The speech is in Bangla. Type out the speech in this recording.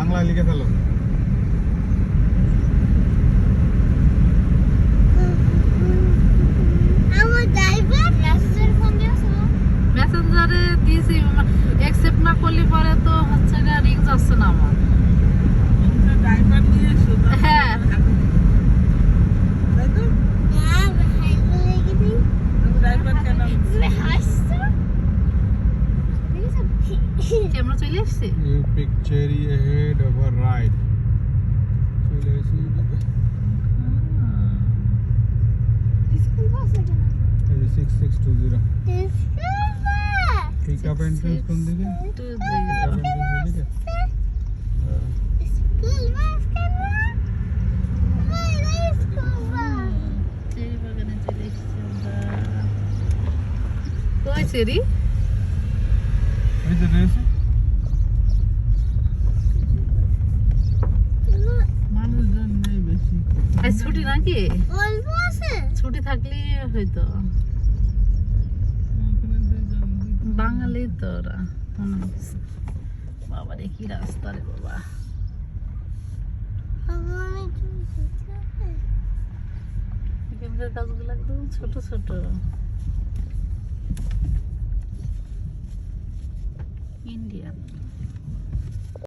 বাংলায় লিখে ফেলো। আমার ড্রাইভার মেসেজের ফোন দিয়েছ। মেসেঞ্জারে দিয়েছি অ্যাকসেপ্ট না করলে পরে তো ক্যামেরা চলে এসছে you pick cherry head over right চলে এসে স্কুল বাস কেন এই six six two zero school bus pick up entrance কোন দিকে টু পিক আপ এন্ট্রেন্স দিকে স্কুল বাস কেন ভাই স্কুল বাস চেরি বাগানে চলে এসছে আমরা কই চেরি এই যে রয়েছে আজ ছুটি নাকি? অল্প আছে। ছুটি থাকলে হয়তো। বাঙালি তো ওরা। বাবা রে কি রাস্তা রে বাবা। গাছগুলো একদম ছোট ছোট। ইন্ডিয়ান।